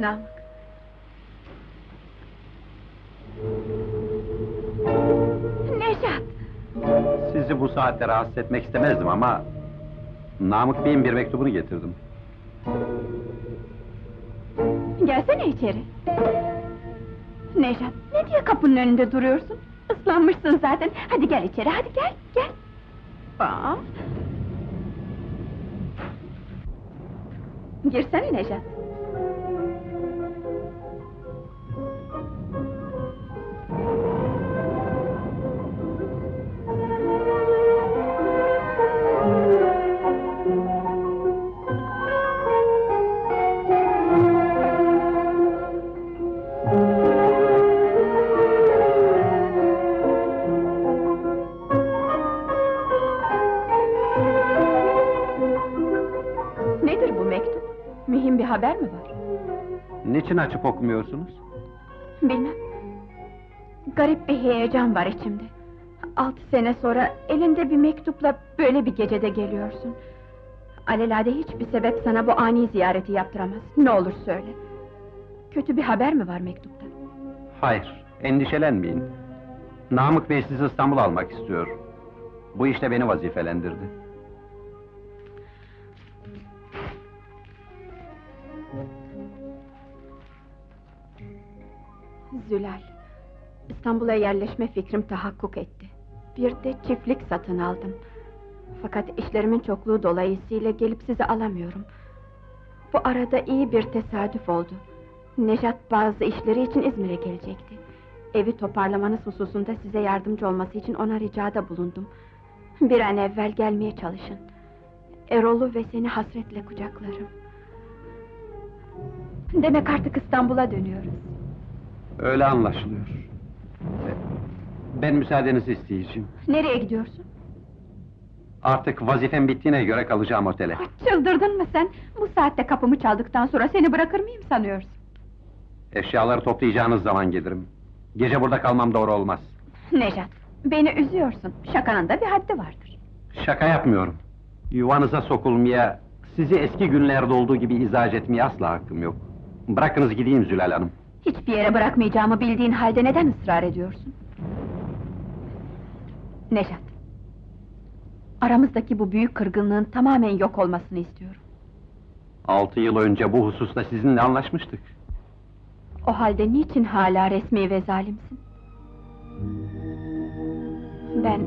Namık. Nejat! Sizi bu saatte rahatsız etmek istemezdim ama... Namık Bey'in bir mektubunu getirdim. Gelsene içeri. Nejat, ne diye kapının önünde duruyorsun? Islanmışsın zaten. Hadi gel içeri, hadi gel, gel. Aa. Girsene Nejat. Haber mi var? Niçin açıp okumuyorsunuz? Bilmem. Garip bir heyecan var içimde. Altı sene sonra elinde bir mektupla böyle bir gecede geliyorsun. Alelade hiçbir sebep sana bu ani ziyareti yaptıramaz. Ne olur söyle. Kötü bir haber mi var mektupta? Hayır, endişelenmeyin. Namık Bey sizi İstanbul'a almak istiyor. Bu işte beni vazifelendirdi. Zülal. İstanbul'a yerleşme fikrim tahakkuk etti. Bir de çiftlik satın aldım. Fakat işlerimin çokluğu dolayısıyla gelip sizi alamıyorum. Bu arada iyi bir tesadüf oldu. Nejat bazı işleri için İzmir'e gelecekti. Evi toparlamanız hususunda size yardımcı olması için ona ricada bulundum. Bir an evvel gelmeye çalışın. Erol'u ve seni hasretle kucaklarım. Demek artık İstanbul'a dönüyoruz. Öyle anlaşılıyor. Ben müsaadenizi isteyeceğim. Nereye gidiyorsun? Artık vazifem bittiğine göre kalacağım otele. Çıldırdın mı sen? Bu saatte kapımı çaldıktan sonra seni bırakır mıyım sanıyorsun? Eşyaları toplayacağınız zaman gelirim. Gece burada kalmam doğru olmaz. Nejat, beni üzüyorsun. Şakanın da bir haddi vardır. Şaka yapmıyorum. Yuvanıza sokulmaya, sizi eski günlerde olduğu gibi izah etmeye asla hakkım yok. Bırakınız gideyim Zülal Hanım. Hiçbir yere bırakmayacağımı bildiğin halde neden ısrar ediyorsun? Nejat, aramızdaki bu büyük kırgınlığın tamamen yok olmasını istiyorum. Altı yıl önce bu hususta sizinle anlaşmıştık. O halde niçin hala resmi ve zalimsin? Ben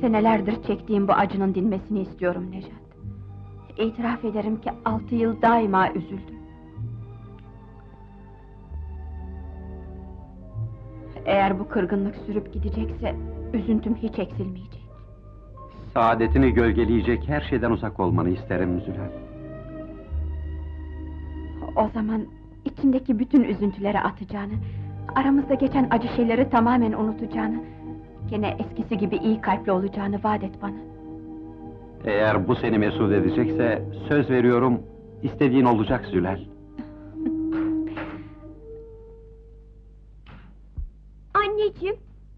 senelerdir çektiğim bu acının dinmesini istiyorum Nejat. İtiraf ederim ki altı yıl daima üzüldüm. Eğer bu kırgınlık sürüp gidecekse üzüntüm hiç eksilmeyecek. Saadetini gölgeleyecek her şeyden uzak olmanı isterim Zülal. O zaman içindeki bütün üzüntüleri atacağını, aramızda geçen acı şeyleri tamamen unutacağını, gene eskisi gibi iyi kalpli olacağını vaat et bana. Eğer bu seni mesut edecekse, söz veriyorum, istediğin olacak Zülal.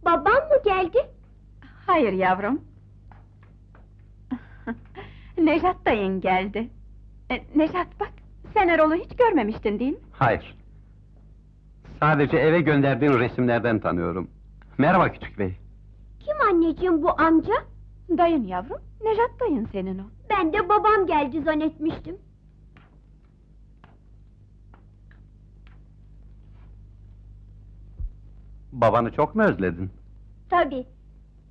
Babam mı geldi? Hayır yavrum. Nejat dayın geldi. E, Nejat bak, sen Erol'u hiç görmemiştin değil mi? Hayır. Sadece eve gönderdiğin resimlerden tanıyorum. Merhaba küçük bey. Kim anneciğim bu amca? Dayın yavrum, Nejat dayın senin o. Ben de babam geldi zannetmiştim. Babanı çok mu özledin? Tabii.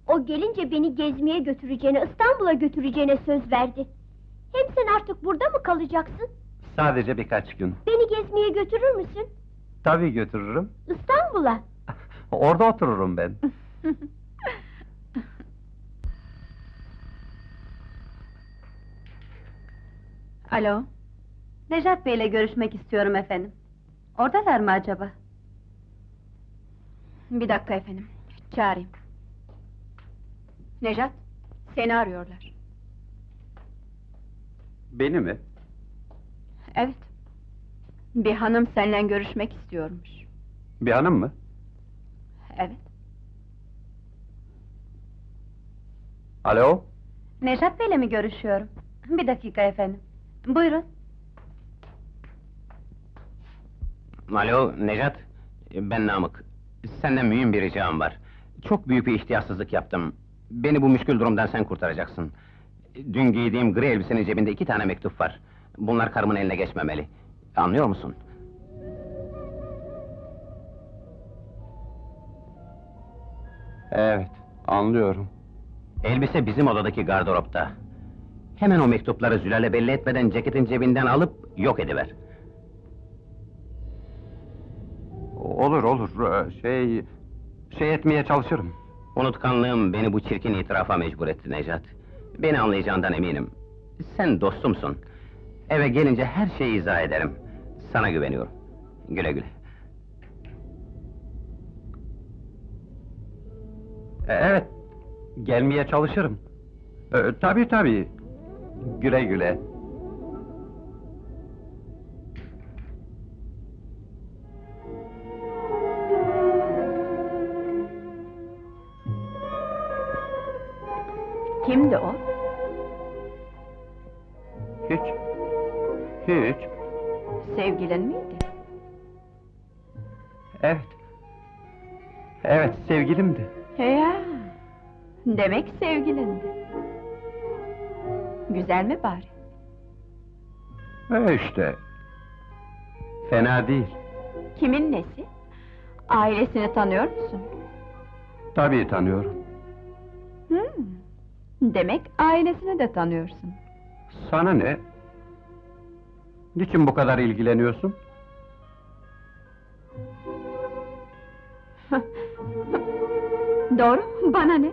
O gelince beni gezmeye götüreceğine, İstanbul'a götüreceğine söz verdi. Hem sen artık burada mı kalacaksın? Sadece birkaç gün. Beni gezmeye götürür müsün? Tabii götürürüm. İstanbul'a. Orada otururum ben. Alo. Nejat Bey'le görüşmek istiyorum efendim. Oradalar mı acaba? Bir dakika efendim, çağırayım. Nejat, seni arıyorlar. Beni mi? Evet. Bir hanım seninle görüşmek istiyormuş. Bir hanım mı? Evet. Alo? Nejat Bey'le mi görüşüyorum? Bir dakika efendim. Buyurun. Alo, Necat. Ben Namık. Senden mühim bir ricam var. Çok büyük bir ihtiyatsızlık yaptım. Beni bu müşkül durumdan sen kurtaracaksın. Dün giydiğim gri elbisenin cebinde iki tane mektup var. Bunlar karımın eline geçmemeli. Anlıyor musun? Evet, anlıyorum. Elbise bizim odadaki gardıropta. Hemen o mektupları Zülal'e belli etmeden ceketin cebinden alıp yok ediver. Olur olur, ee, şey... Şey etmeye çalışırım. Unutkanlığım beni bu çirkin itirafa mecbur etti Necat. Beni anlayacağından eminim. Sen dostumsun. Eve gelince her şeyi izah ederim. Sana güveniyorum. Güle güle. E, Evet, gelmeye çalışırım. Ee, tabii tabii. Güle güle. Kimdi o? Hiç. Hiç. Sevgilin miydi? Evet. Evet, sevgilimdi. Ya, demek sevgilindi. Güzel mi bari? E işte. Fena değil. Kimin nesi? Ailesini tanıyor musun? Tabii tanıyorum. Hmm. Demek ailesini de tanıyorsun. Sana ne? Niçin bu kadar ilgileniyorsun? Doğru, bana ne?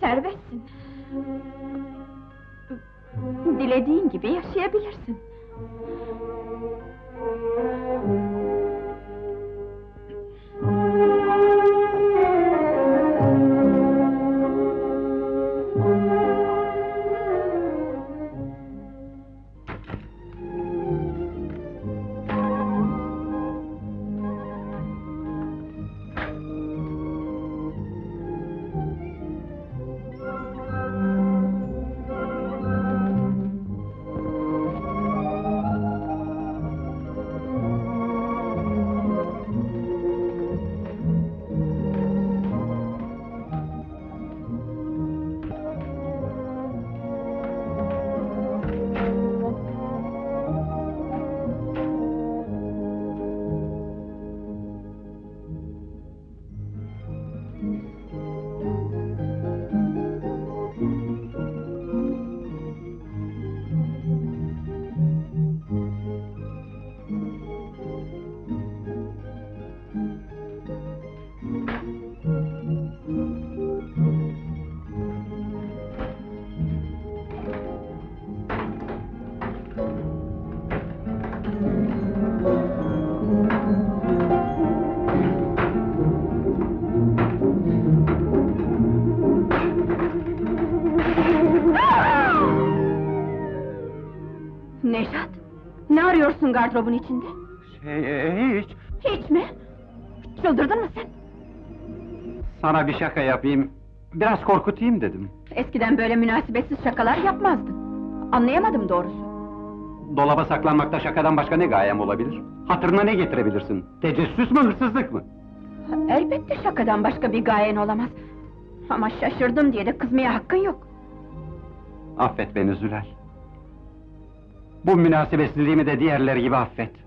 Serbestsin. Dilediğin gibi yaşayabilirsin. Arıyorsun gardırobun içinde? Şey, hiç. Hiç mi? Çıldırdın mı sen? Sana bir şaka yapayım. Biraz korkutayım dedim. Eskiden böyle münasebetsiz şakalar yapmazdın. Anlayamadım doğrusu. Dolaba saklanmakta şakadan başka ne gayem olabilir? Hatırına ne getirebilirsin? Tecessüs mü, hırsızlık mı? Elbette şakadan başka bir gayen olamaz. Ama şaşırdım diye de kızmaya hakkın yok. Affet beni Zülal. Bu münasebetsizliğimi de diğerleri gibi affet.